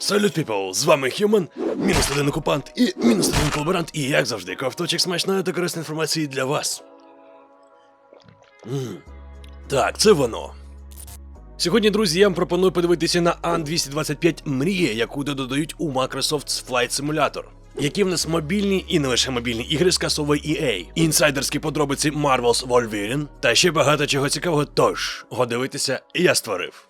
Салют, people! З вами Human, мінус один окупант і мінус один колаборант, і як завжди, ковточок смачної та корисної інформації для вас. М. Так, це воно. Сьогодні, друзі, я вам пропоную подивитися на An-225 Мрія, яку додають у Microsoft Flight Simulator. Які в нас мобільні і не лише мобільні ігри скасовує EA, інсайдерські подробиці Marvel's Wolverine та ще багато чого цікавого. Тож, го дивитися, я створив.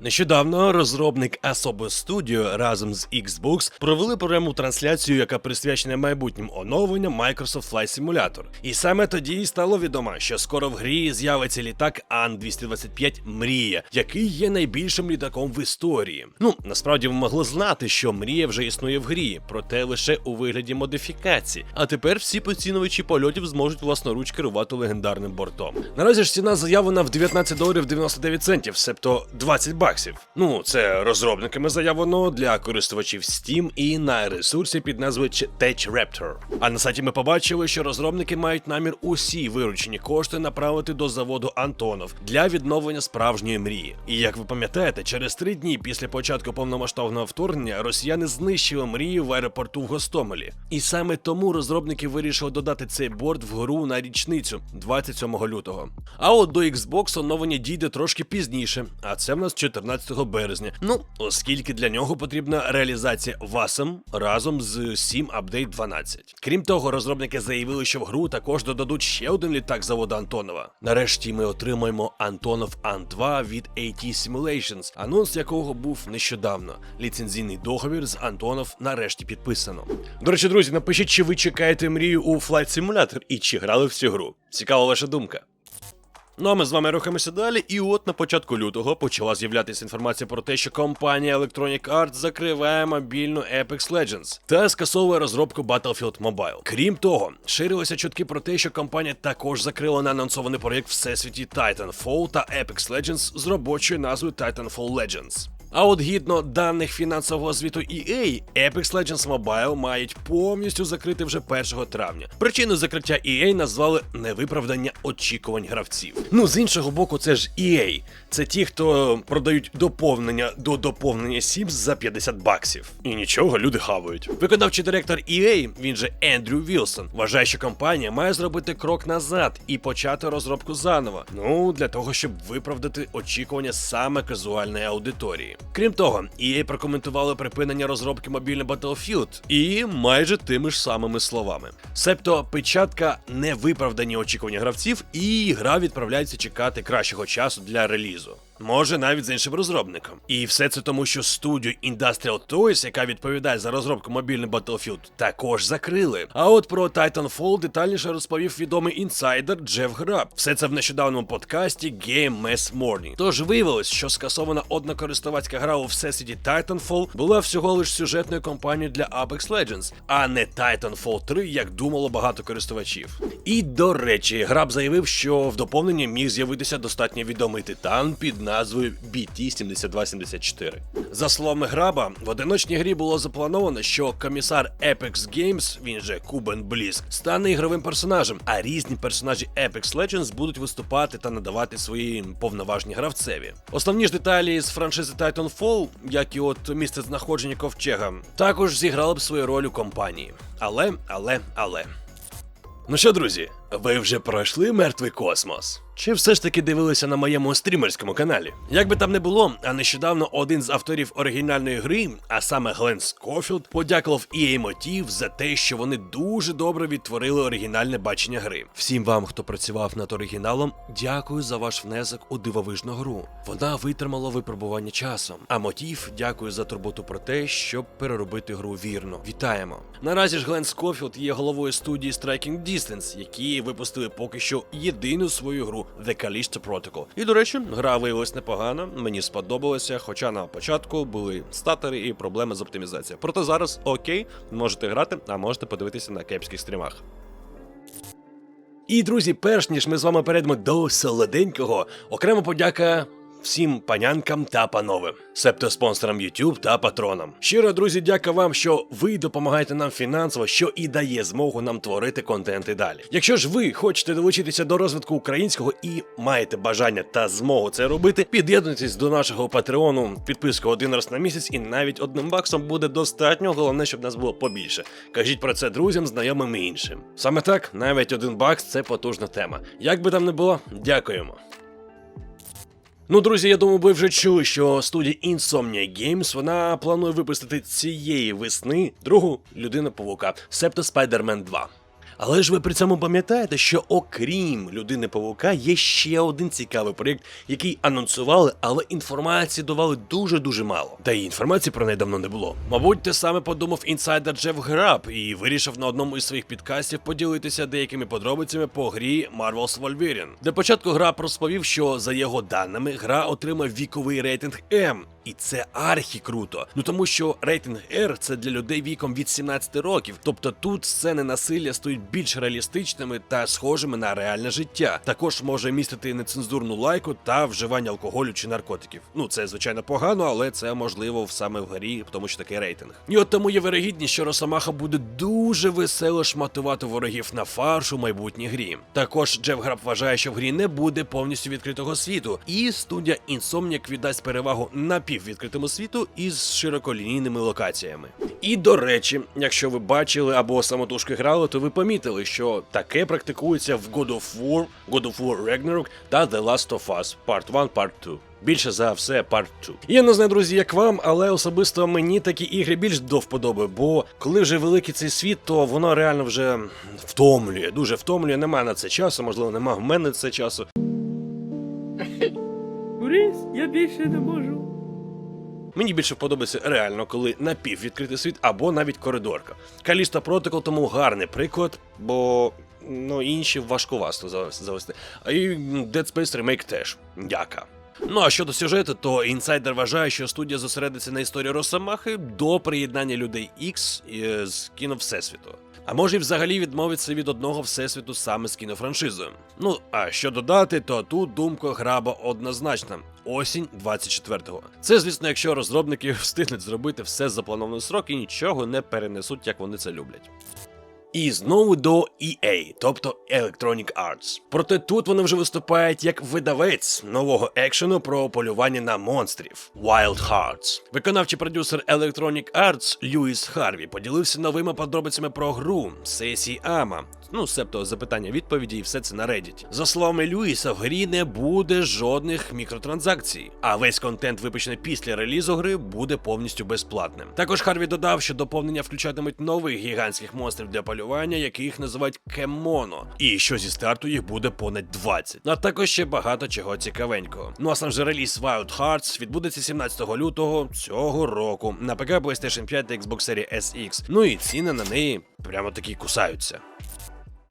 Нещодавно розробник Asobo Studio разом з Xbox провели пряму трансляцію, яка присвячена майбутнім оновленням Microsoft Flight Simulator. І саме тоді стало відомо, що скоро в грі з'явиться літак Ан-225 Мрія, який є найбільшим літаком в історії. Ну насправді ви могли знати, що мрія вже існує в грі, проте лише у вигляді модифікації. А тепер всі поцінувачі польотів зможуть власноруч керувати легендарним бортом. Наразі ж ціна заявлена в 19 доларів 99 центів, себто 20 баксів. Ну, це розробниками заявлено для користувачів Steam і на ресурсі під назвою Tech Raptor. А на сайті ми побачили, що розробники мають намір усі виручені кошти направити до заводу Антонов для відновлення справжньої мрії. І як ви пам'ятаєте, через три дні після початку повномасштабного вторгнення росіяни знищили мрію в аеропорту в Гостомелі. І саме тому розробники вирішили додати цей борт в гру на річницю 27 лютого. А от до Xbox оновлення дійде трошки пізніше, а це в нас 14 березня. Ну, оскільки для нього потрібна реалізація VASM разом з 7 Update 12. Крім того, розробники заявили, що в гру також додадуть ще один літак заводу Антонова. Нарешті ми отримаємо Антонов Ан-2 від AT Simulations, анонс якого був нещодавно. Ліцензійний договір з Антонов нарешті підписано. До речі, друзі, напишіть, чи ви чекаєте мрію у Flight Simulator і чи грали в цю гру. Цікава ваша думка. Ну а ми з вами рухаємося далі, і от на початку лютого почала з'являтися інформація про те, що компанія Electronic Arts закриває мобільну Apex Legends та скасовує розробку Battlefield Mobile. Крім того, ширилися чутки про те, що компанія також закрила неанонсований проєкт Всесвіті Titanfall та Apex Legends з робочою назвою Titanfall Legends. А от гідно даних фінансового звіту EA, Apex Legends Mobile мають повністю закрити вже 1 травня. Причину закриття EA назвали невиправдання очікувань гравців. Ну з іншого боку, це ж EA. Це ті, хто продають доповнення до доповнення Sims за 50 баксів. І нічого, люди хавають. Виконавчий директор EA, він же Ендрю Вілсон, вважає, що компанія має зробити крок назад і почати розробку заново. Ну для того, щоб виправдати очікування саме казуальної аудиторії. Крім того, EA прокоментували припинення розробки мобільного Battlefield і майже тими ж самими словами. Себто печатка не виправдані очікування гравців, і гра відправляється чекати кращого часу для релізу. Може навіть з іншим розробником. І все це тому, що студію Industrial Toys, яка відповідає за розробку мобільного Battlefield, також закрили. А от про Titanfall детальніше розповів відомий інсайдер Джеф Граб. Все це в нещодавньому подкасті Game Mess Morning. Тож виявилось, що скасована однокористувацька гра у всесвіті Titanfall була всього лиш сюжетною кампанією для Apex Legends, а не Titanfall 3, як думало багато користувачів. І до речі, Граб заявив, що в доповненні міг з'явитися достатньо відомий титан під назвою BT-7274. За словами Граба, в одиночній грі було заплановано, що комісар Apex Games, він же Кубен Бліск, стане ігровим персонажем, а різні персонажі Apex Legends будуть виступати та надавати свої повноважні гравцеві. Основні ж деталі з франшизи Titanfall, як і от місце знаходження ковчега, також зіграли б свою роль у компанії. Але, але, але. Ну що, друзі, ви вже пройшли мертвий космос? Чи все ж таки дивилися на моєму стрімерському каналі? Як би там не було, а нещодавно один з авторів оригінальної гри, а саме Глен Скофілд, подякував EA Motive за те, що вони дуже добре відтворили оригінальне бачення гри. Всім вам, хто працював над оригіналом, дякую за ваш внесок у дивовижну гру. Вона витримала випробування часом. А Мотів дякую за турботу про те, щоб переробити гру вірно. Вітаємо! Наразі ж Глен Скофілд є головою студії Striking Distance, які випустили поки що єдину свою гру The Callisto Protocol. І до речі, гра виявилась непогана, мені сподобалося, хоча на початку були статери і проблеми з оптимізацією. Проте зараз окей, можете грати, а можете подивитися на кепських стрімах. І друзі, перш ніж ми з вами перейдемо до солоденького, окрема подяка всім панянкам та панове, себто спонсорам YouTube та патронам. Щиро, друзі, дяка вам, що ви допомагаєте нам фінансово, що і дає змогу нам творити контент і далі. Якщо ж ви хочете долучитися до розвитку українського і маєте бажання та змогу це робити, під'єднуйтесь до нашого патреону, підписка один раз на місяць, і навіть одним баксом буде достатньо. Головне, щоб нас було побільше. Кажіть про це друзям, знайомим і іншим. Саме так, навіть один бакс це потужна тема. Як би там не було, дякуємо. Ну, друзі, я думаю, ви вже чули, що студія Insomnia Games вона планує випустити цієї весни другу людину павука, себто Spider-Man 2. Але ж ви при цьому пам'ятаєте, що окрім людини павука є ще один цікавий проєкт, який анонсували, але інформації давали дуже-дуже мало. Та й інформації про неї давно не було. Мабуть, те саме подумав інсайдер Джеф Граб і вирішив на одному із своїх підкастів поділитися деякими подробицями по грі Marvel's Wolverine. Для початку Граб розповів, що за його даними гра отримає віковий рейтинг М. І це архі круто. Ну тому що рейтинг R це для людей віком від 17 років. Тобто тут сцени насилля стають більш реалістичними та схожими на реальне життя. Також може містити нецензурну лайку та вживання алкоголю чи наркотиків. Ну це звичайно погано, але це можливо саме в грі, тому що такий рейтинг. І от тому є вирогідність, що Росомаха буде дуже весело шматувати ворогів на фарш у майбутній грі. Також Джеф Граб вважає, що в грі не буде повністю відкритого світу, і студія Insomniac віддасть перевагу напіввідкритому світу із широколінійними локаціями. І до речі, якщо ви бачили або самотужки грали, то ви помітили, що таке практикується в God of War, God of War Ragnarok та The Last of Us Part 1, Part 2. Більше за все Part 2. Я не знаю, друзі, як вам, але особисто мені такі ігри більш до вподоби, бо коли вже великий цей світ, то воно реально вже втомлює, дуже втомлює. Немає на це часу, можливо, немає в мене це часу. Борис, я більше не можу. Мені більше подобається реально, коли напіввідкритий світ або навіть коридорка. Каліста Protocol тому гарний приклад, бо ну інші важкувасто завес- завести. А і Dead Space Remake теж. Дяка. Ну а щодо сюжету, то інсайдер вважає, що студія зосередиться на історії Росомахи до приєднання людей X е, з кіно Всесвіту. А може й взагалі відмовитися від одного всесвіту саме з кінофраншизою. Ну а що додати, то тут думка граба однозначна. Осінь 24-го. Це, звісно, якщо розробники встигнуть зробити все за запланований срок і нічого не перенесуть, як вони це люблять. І знову до EA, тобто Electronic Arts. Проте тут вони вже виступають як видавець нового екшену про полювання на монстрів Wild Hearts. Виконавчий продюсер Electronic Arts Льюіс Харві поділився новими подробицями про гру сесії Ама. Ну, себто запитання відповіді і все це на Reddit. За словами Льюіса, в грі не буде жодних мікротранзакцій, а весь контент, випущений після релізу гри, буде повністю безплатним. Також Харві додав, що доповнення включатимуть нових гігантських монстрів для полювання, яких називають кемоно, і що зі старту їх буде понад 20. А також ще багато чого цікавенького. Ну а сам же реліз Wild Hearts відбудеться 17 лютого цього року на ПК PlayStation 5 та Xbox Series SX. Ну і ціни на неї прямо такі кусаються.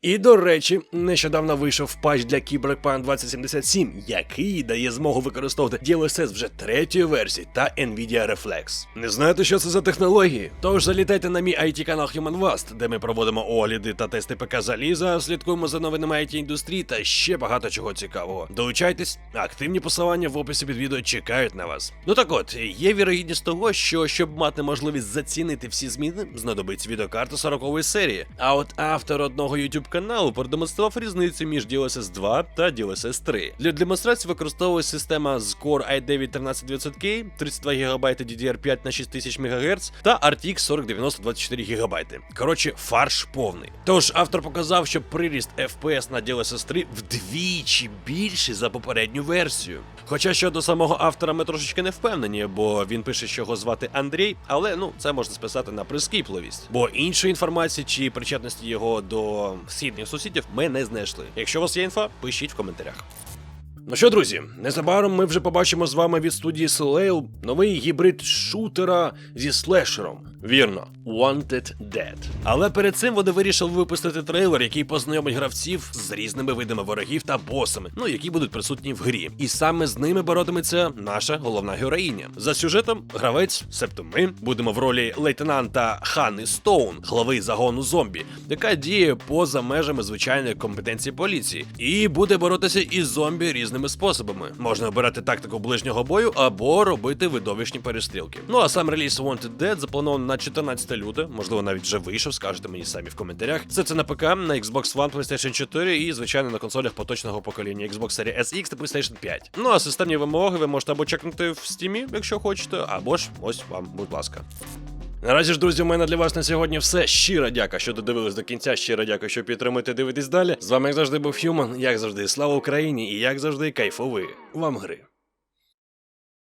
І до речі, нещодавно вийшов патч для Cyberpunk 2077, який дає змогу використовувати DLSS вже третьої версії та Nvidia Reflex. Не знаєте, що це за технології? Тож залітайте на мій it канал HumanVast, де ми проводимо огляди та тести ПК заліза, слідкуємо за новинами it індустрії та ще багато чого цікавого. Долучайтесь, активні посилання в описі під відео чекають на вас. Ну так от, є вірогідність того, що щоб мати можливість зацінити всі зміни, знадобиться відеокарта 40-ї серії. А от автор одного YouTube каналу продемонстрував різницю між DLSS 2 та DLSS 3. Для демонстрації використовується система з Core i9 13900K, 32 ГБ DDR5 на 6000 МГц та RTX 4090 24 ГБ. Коротше, фарш повний. Тож автор показав, що приріст FPS на DLSS 3 вдвічі більший за попередню версію. Хоча щодо самого автора ми трошечки не впевнені, бо він пише, що його звати Андрій, але ну це можна списати на прискіпливість. Бо іншої інформації чи причетності його до східних сусідів ми не знайшли. Якщо у вас є інфа, пишіть в коментарях. Ну що, друзі, незабаром ми вже побачимо з вами від студії Soleil новий гібрид шутера зі слешером. Вірно, Wanted Dead. Але перед цим вони вирішили випустити трейлер, який познайомить гравців з різними видами ворогів та босами, ну які будуть присутні в грі. І саме з ними боротиметься наша головна героїня. За сюжетом, гравець, себто ми, будемо в ролі лейтенанта Ханни Стоун, глави загону зомбі, яка діє поза межами звичайної компетенції поліції, і буде боротися із зомбі різними різними способами. Можна обирати тактику ближнього бою або робити видовищні перестрілки. Ну а сам реліз Wanted Dead запланований на 14 лютого, можливо, навіть вже вийшов, скажете мені самі в коментарях. Все це на ПК, на Xbox One, PlayStation 4 і, звичайно, на консолях поточного покоління Xbox Series SX та PlayStation 5. Ну а системні вимоги ви можете або чекнути в Steam, якщо хочете, або ж ось вам, будь ласка. Наразі ж, друзі, у мене для вас на сьогодні все. Щира дяка, що додивились до кінця. Щира дяка, що підтримуєте дивитись далі. З вами як завжди був Хьюман. як завжди, слава Україні і як завжди, кайфової вам гри.